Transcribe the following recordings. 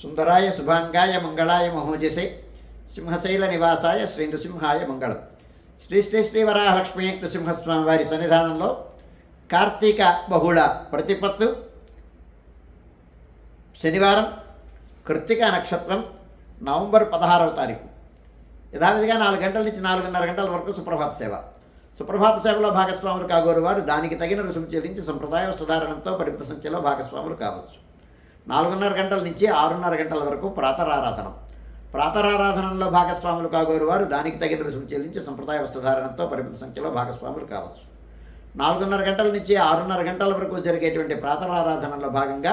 సుందరాయ శుభాంగాయ మంగళాయ మహోజసే సింహశైల నివాసాయ శ్రీ నృసింహాయ మంగళం. శ్రీ శ్రీ శ్రీ వరాహలక్ష్మి నృసింహస్వామి వారి సన్నిధానంలో కార్తీక బహుళ ప్రతిపత్తు శనివారం కృత్తిక నక్షత్రం నవంబర్ పదహారవ తారీఖు. యథావిధిగా నాలుగు గంటల నుంచి నాలుగున్నర గంటల వరకు సుప్రభాత సేవ. సుప్రభాత సేవలో భాగస్వాములు కాగోరు వారు దానికి తగిన రుసుము చెల్లించి సంప్రదాయ వస్తుధారణంతో పరిమిత సంఖ్యలో భాగస్వాములు కావచ్చు. నాలుగున్నర గంటల నుంచి ఆరున్నర గంటల వరకు ప్రాతరారాధనం. ప్రాతరారాధనలో భాగస్వాములు కాగోరు వారు దానికి తగిన రుసుము చెల్లించి సంప్రదాయ వస్త్రధారణంతో పరిమిత సంఖ్యలో భాగస్వాములు కావచ్చు. నాలుగున్నర గంటల నుంచి ఆరున్నర గంటల వరకు జరిగేటువంటి ప్రాతరారాధనలో భాగంగా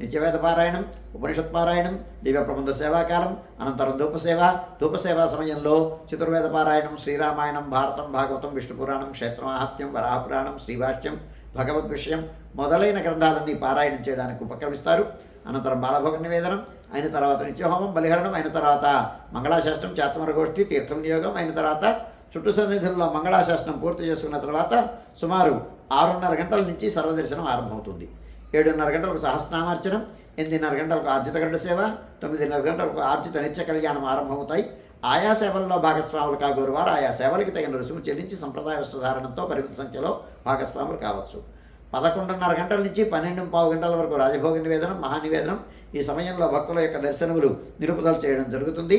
నిత్యవేద పారాయణం ఉపనిషత్ పారాయణం దివ్య ప్రబంధ సేవాకాలం అనంతరం ధూపసేవ. ధూపసేవ సమయంలో చతుర్వేద పారాయణం శ్రీరామాయణం భారతం భాగవతం విష్ణు పురాణం క్షేత్రమాహాత్మ్యం వరాహపురాణం శ్రీభాష్యం భగవద్ విషయం మొదలైన గ్రంథాలన్నీ పారాయణం చేయడానికి ఉపక్రమిస్తారు. అనంతరం బాలభోగ నివేదనం అయిన తర్వాత నిత్యహోమం బలిహరణం అయిన తర్వాత మంగళాశాస్త్రం చాత్మర గోష్ఠి తీర్థ వినియోగం అయిన తర్వాత చుట్టూ సన్నిధుల్లో మంగళాశాస్త్రం పూర్తి చేసుకున్న తర్వాత సుమారు ఆరున్నర గంటల నుంచి సర్వదర్శనం ఆరంభమవుతుంది. ఏడున్నర గంటలకు సహస్రనామార్చనం ఎనిమిదిన్నర గంటలకు ఆర్జిత గంట సేవ తొమ్మిదిన్నర గంటలకు ఆర్జిత నిత్య కళ్యాణం ఆరంభమవుతాయి. ఆయా సేవల్లో భాగస్వాములు కాగోరు వారు ఆయా సేవలకి తగిన రుసుము చెల్లించి సంప్రదాయ వస్త్రధారణంతో పరిమిత సంఖ్యలో భాగస్వాములు కావచ్చు. పదకొండున్నర గంటల నుంచి పన్నెండు పావు గంటల వరకు రాజభోగ నివేదనం మహానివేదనం ఈ సమయంలో భక్తుల యొక్క దర్శనములు నిలుపుదల చేయడం జరుగుతుంది.